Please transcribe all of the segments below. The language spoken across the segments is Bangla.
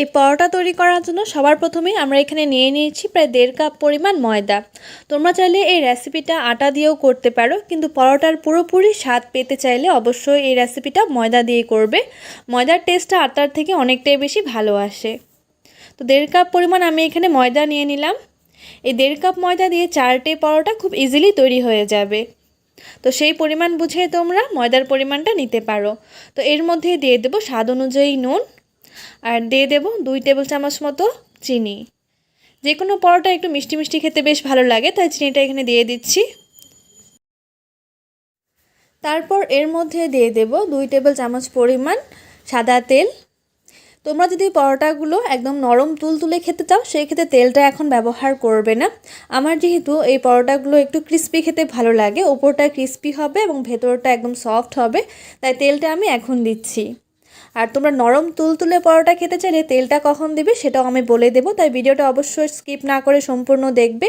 এই পরোটা তৈরি করার জন্য সবার প্রথমেই আমরা এখানে নিয়ে নিয়েছি প্রায় দেড় কাপ পরিমাণ ময়দা। তোমরা চাইলে এই রেসিপিটা আটা দিয়েও করতে পারো, কিন্তু পরোটার পুরোপুরি স্বাদ পেতে চাইলে অবশ্যই এই রেসিপিটা ময়দা দিয়ে করবে। ময়দার টেস্টটা আটার থেকে অনেকটাই বেশি ভালো আসে। তো দেড় কাপ পরিমাণ আমি এখানে ময়দা নিয়ে নিলাম। এই দেড় কাপ ময়দা দিয়ে চারটে পরোটা খুব ইজিলি তৈরি হয়ে যাবে। তো সেই পরিমাণ বুঝে তোমরা ময়দার পরিমাণটা নিতে পারো। তো এর মধ্যে দিয়ে দেবো স্বাদ অনুযায়ী নুন আর দিয়ে দেবো দুই টেবিল চামচ মতো চিনি। যে কোনো পরোটা একটু মিষ্টি মিষ্টি খেতে বেশ ভালো লাগে, তাই চিনিটা এখানে দিয়ে দিচ্ছি। তারপর এর মধ্যে দিয়ে দেব দুই টেবিল চামচ পরিমাণ সাদা তেল। তোমরা যদি পরোটাগুলো একদম নরম তুল তুলে খেতে চাও সেই ক্ষেত্রে তেলটা এখন ব্যবহার করবে না। আমার যেহেতু এই পরোটাগুলো একটু ক্রিস্পি খেতে ভালো লাগে, ওপরটা ক্রিস্পি হবে এবং ভেতরটা একদম সফট হবে, তাই তেলটা আমি এখন দিচ্ছি। আর তোমরা নরম তুলতুলে পরোটা খেতে চাইলে তেলটা কখন দেবে সেটাও আমি বলে দেবো, তাই ভিডিওটা অবশ্যই স্কিপ না করে সম্পূর্ণ দেখবে।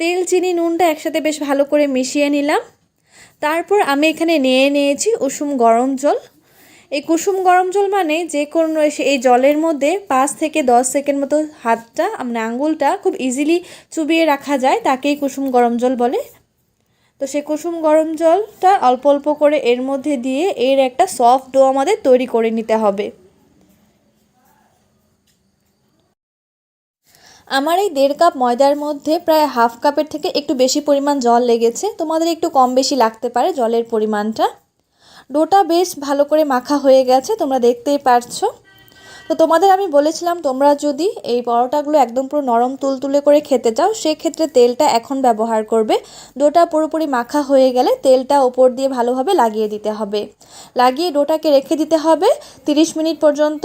তেল, চিনি, নুনটা একসাথে বেশ ভালো করে মিশিয়ে নিলাম। তারপর আমি এখানে নিয়ে নিয়েছি উষুম গরম জল। এই কুসুম গরম জল মানে যে কোনো এই জলের মধ্যে পাঁচ থেকে দশ সেকেন্ড মতো হাতটা মানে আঙ্গুলটা খুব ইজিলি চুবিয়ে রাখা যায়, তাকেই কুসুম গরম জল বলে। তো সে কুসুম গরম জলটা অল্প অল্প করে এর মধ্যে দিয়ে এর একটা সফট ডো আমাদের তৈরি করে নিতে হবে। আমার এই দেড় কাপ ময়দার মধ্যে প্রায় হাফ কাপের থেকে একটু বেশি পরিমাণ জল লেগেছে, তোমাদের একটু কম বেশি লাগতে পারে জলের পরিমাণটা। ডোটা বেশ ভালো করে মাখা হয়ে গেছে, তোমরা দেখতেই পারছ। তো তোমাদের আমি বলেছিলাম, তোমরা যদি এই পরোটাগুলো একদম পুরো নরম তুলতুলে করে খেতে চাও, সেক্ষেত্রে তেলটা এখন ব্যবহার করবে। ডোটা পুরোপুরি মাখা হয়ে গেলে তেলটা ওপর দিয়ে ভালোভাবে লাগিয়ে দিতে হবে। লাগিয়ে ডোটাকে রেখে দিতে হবে 30 মিনিট পর্যন্ত।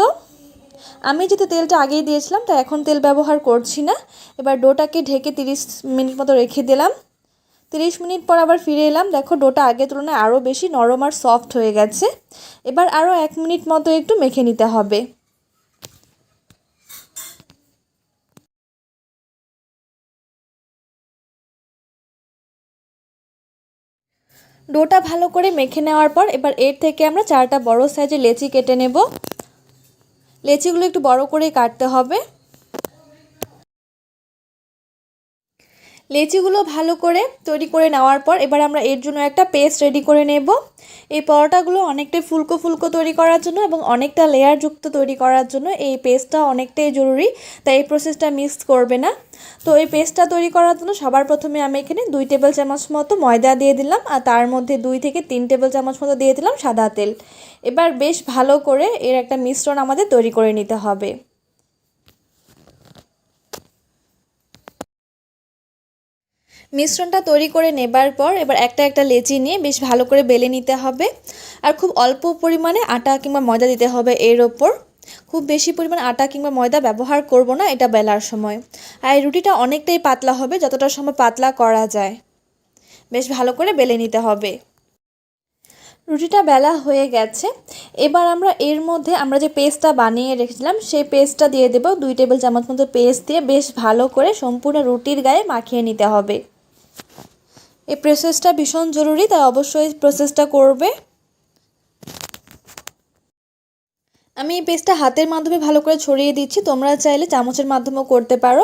আমি যেহেতু তেলটা আগেই দিয়েছিলাম তো এখন তেল ব্যবহার করছি না। এবার ডোটাকে ঢেকে 30 মিনিট মতো রেখে দিলাম। 30 মিনিট পর আবার ফিরে এলাম। দেখো, ডোটা আগের তুলনায় আরও বেশি নরম আর সফট হয়ে গেছে। এবার আরও এক মিনিট মতো একটু মেখে নিতে হবে। ডোটা ভালো করে মেখে নেওয়ার পর এবার এর থেকে আমরা চারটা বড় সাইজের লেচি কেটে নেব। লেচিগুলো একটু বড় করে কাটতে হবে। লেচিগুলো ভালো করে তৈরি করে নেওয়ার পর এবার আমরা এর জন্য একটা পেস্ট রেডি করে নেব। এই পরোটাগুলো অনেকটাই ফুলকো ফুলকো তৈরি করার জন্য এবং অনেকটা লেয়ারযুক্ত তৈরি করার জন্য এই পেস্টটা অনেকটাই জরুরি, তাই এই প্রসেসটা মিক্স করবে না। তো এই পেস্টটা তৈরি করার জন্য সবার প্রথমে আমি এখানে দুই টেবিল চামচ মতো ময়দা দিয়ে দিলাম আর তার মধ্যে দুই থেকে তিন টেবিল চামচ মতো দিয়ে দিলাম সাদা তেল। এবার বেশ ভালো করে এর একটা মিশ্রণ আমাদের তৈরি করে নিতে হবে। মিশ্রণটা তৈরি করে নেবার পর এবার একটা একটা লেচি নিয়ে বেশ ভালো করে বেলে নিতে হবে। আর খুব অল্প পরিমাণে আটা কিংবা ময়দা দিতে হবে এর ওপর। খুব বেশি পরিমাণ আটা কিংবা ময়দা ব্যবহার করব না, এটা বেলার সময়। আর এই রুটিটা অনেকটাই পাতলা হবে, যতটা সময় পাতলা করা যায়। বেশ ভালো করে বেলে নিতে হবে। রুটিটা বেলা হয়ে গেছে। এবার আমরা এর মধ্যে আমরা যে পেস্টটা বানিয়ে রেখেছিলাম, সেই পেস্টটা দিয়ে দেব। দুই টেবিল চামচ মতো পেস্ট দিয়ে বেশ ভালো করে সম্পূর্ণ রুটির গায়ে মাখিয়ে নিতে হবে। এই প্রসেসটা ভীষণ জরুরি, তাই অবশ্যই প্রসেসটা করবে। আমি এই পেস্টটা হাতের মাধ্যমে ভালো করে ছড়িয়ে দিচ্ছি, তোমরা চাইলে চামচের মাধ্যমেও করতে পারো।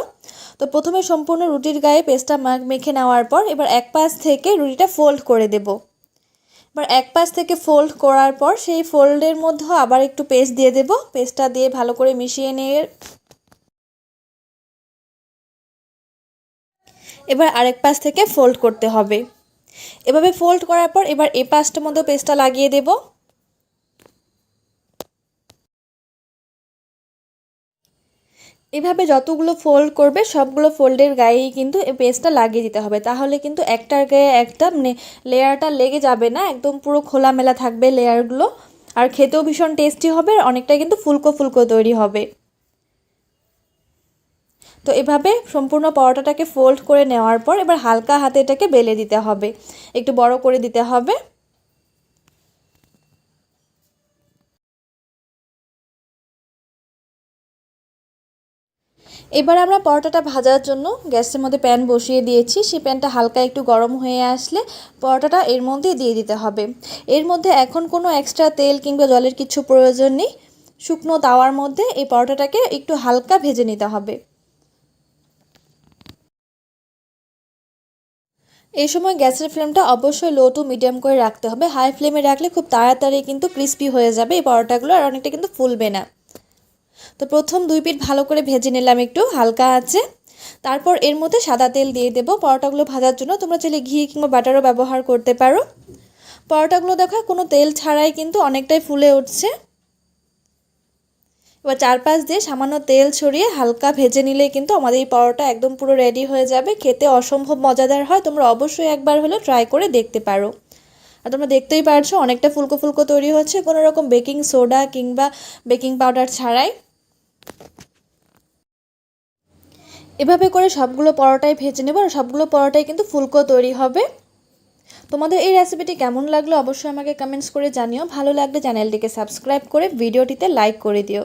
তো প্রথমে সম্পূর্ণ রুটির গায়ে পেস্টটা মেখে নেওয়ার পর এবার এক পাশ থেকে রুটিটা ফোল্ড করে দেব। এবার এক পাশ থেকে ফোল্ড করার পর সেই ফোল্ডের মধ্যেও আবার একটু পেস্ট দিয়ে দেব। পেস্টটা দিয়ে ভালো করে মিশিয়ে নিয়ে এবার আরেক পাশ থেকে ফোল্ড করতে হবে। এভাবে ফোল্ড করার পর এবার এ পাশটার মধ্যে পেস্টটা লাগিয়ে দেব। এভাবে যতগুলো ফোল্ড করবে, সবগুলো ফোল্ডের গায়েই কিন্তু এই পেস্টটা লাগিয়ে দিতে হবে। তাহলে কিন্তু একটার গায়ে একটা মানে লেয়ারটা লেগে যাবে না, একদম পুরো খোলামেলা থাকবে লেয়ারগুলো। আর খেতেও ভীষণ টেস্টি হবে আর অনেকটা কিন্তু ফুলকো ফুলকো তৈরি হবে। তো এভাবে সম্পূর্ণ পরোটাটাকে ফোল্ড করে নেওয়ার পর এবার হালকা হাতে এটাকে বেলে দিতে হবে। একটু বড় করে দিতে হবে। এবার আমরা পরোটাটা ভাজার জন্য গ্যাসের মধ্যে প্যান বসিয়ে দিয়েছি। সেই প্যানটা হালকা একটু গরম হয়ে আসলে পরোটাটা এর মধ্যে দিয়ে দিতে হবে। এর মধ্যে এখন কোনো এক্সট্রা তেল কিংবা জলের কিছু প্রয়োজন নেই। শুকনো তাওয়ার মধ্যে এই পরোটাটাকে একটু হালকা ভেজে নিতে হবে। এই সময় গ্যাসের ফ্লেমটা অবশ্যই লো টু মিডিয়াম করে রাখতে হবে। হাই ফ্লেমে রাখলে খুব তাড়াতাড়ি কিন্তু ক্রিস্পি হয়ে যাবে এই পরোটাগুলো আর অনেকটা কিন্তু ফুলবে না। তো প্রথম দুই পিঠ ভালো করে ভেজে নিলাম একটু, হালকা আছে। তারপর এর মধ্যে সাদা তেল দিয়ে দেবো। পরোটাগুলো ভাজার জন্য তোমরা চাইলে ঘি কিংবা বাটারও ব্যবহার করতে পারো। পরোটাগুলো দেখো কোনো তেল ছাড়াই কিন্তু অনেকটাই ফুলে উঠছে। এবার চারপাশ দিয়ে সামান্য তেল ছড়িয়ে হালকা ভেজে নিলে কিন্তু আমাদের এই পরোটা একদম পুরো রেডি হয়ে যাবে। খেতে অসম্ভব মজাদার হয়, তোমরা অবশ্যই একবার হলেও ট্রাই করে দেখতে পারো। আর তোমরা দেখতেই পারছ অনেকটা ফুলকো ফুলকো তৈরি হচ্ছে, কোনো রকম বেকিং সোডা কিংবা বেকিং পাউডার ছাড়াই। এভাবে করে সবগুলো পরোটাই ভেজে নেব আর সবগুলো পরোটাই কিন্তু ফুলকো তৈরি হবে। তোমাদের এই রেসিপিটি কেমন লাগল অবশ্যই আমাকে কমেন্টস করে জানিও। ভালো লাগলে চ্যানেলটিকে সাবস্ক্রাইব করে ভিডিওটিতে লাইক করে দিও।